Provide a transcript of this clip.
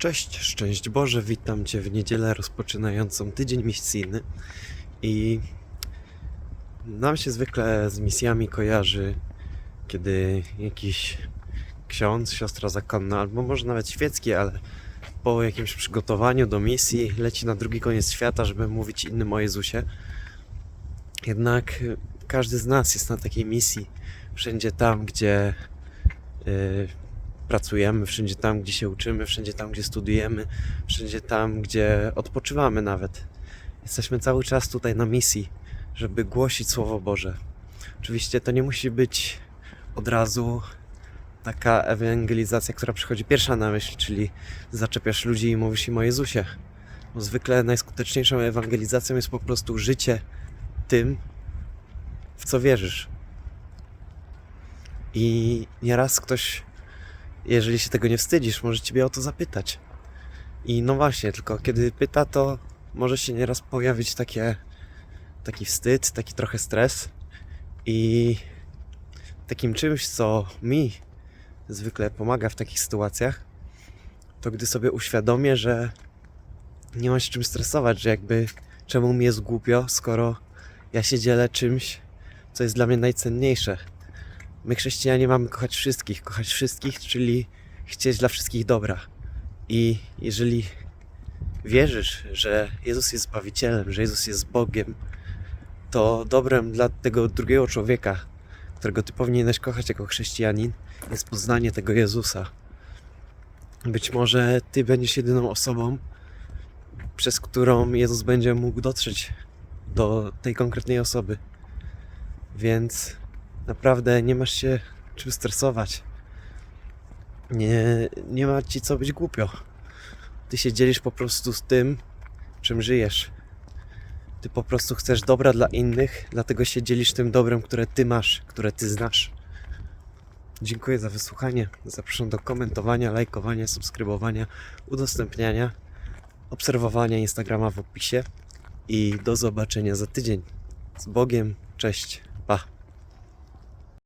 Cześć, szczęść Boże, witam Cię w niedzielę rozpoczynającą tydzień misyjny i nam się zwykle z misjami kojarzy, kiedy jakiś ksiądz, siostra zakonna, albo może nawet świecki, ale po jakimś przygotowaniu do misji leci na drugi koniec świata, żeby mówić innym o Jezusie. Jednak każdy z nas jest na takiej misji, wszędzie tam, gdzie y, pracujemy, wszędzie tam, gdzie się uczymy, wszędzie tam, gdzie studiujemy, wszędzie tam, gdzie odpoczywamy nawet. Jesteśmy cały czas tutaj na misji, żeby głosić Słowo Boże. Oczywiście to nie musi być od razu taka ewangelizacja, która przychodzi pierwsza na myśl, czyli zaczepiasz ludzi i mówisz im o Jezusie. Bo zwykle najskuteczniejszą ewangelizacją jest po prostu życie tym, w co wierzysz. I nieraz ktoś jeżeli się tego nie wstydzisz, może ciebie o to zapytać. I no właśnie, tylko kiedy pyta, to może się nieraz pojawić takie, taki wstyd, taki trochę stres. I takim czymś, co mi zwykle pomaga w takich sytuacjach, to gdy sobie uświadomię, że nie ma się czym stresować, że jakby czemu mi jest głupio, skoro ja się dzielę czymś, co jest dla mnie najcenniejsze. My chrześcijanie mamy kochać wszystkich, kochać wszystkich, czyli chcieć dla wszystkich dobra. I jeżeli wierzysz, że Jezus jest Zbawicielem, że Jezus jest Bogiem, to dobrem dla tego drugiego człowieka, którego ty powinieneś kochać jako chrześcijanin, jest poznanie tego Jezusa. Być może ty będziesz jedyną osobą, przez którą Jezus będzie mógł dotrzeć do tej konkretnej osoby. Więc naprawdę nie masz się czym stresować. Nie, nie ma ci co być głupio. Ty się dzielisz po prostu z tym, czym żyjesz. Ty po prostu chcesz dobra dla innych, dlatego się dzielisz tym dobrem, które ty masz, które ty znasz. Dziękuję za wysłuchanie. Zapraszam do komentowania, lajkowania, subskrybowania, udostępniania, obserwowania Instagrama w opisie i do zobaczenia za tydzień. Z Bogiem, cześć.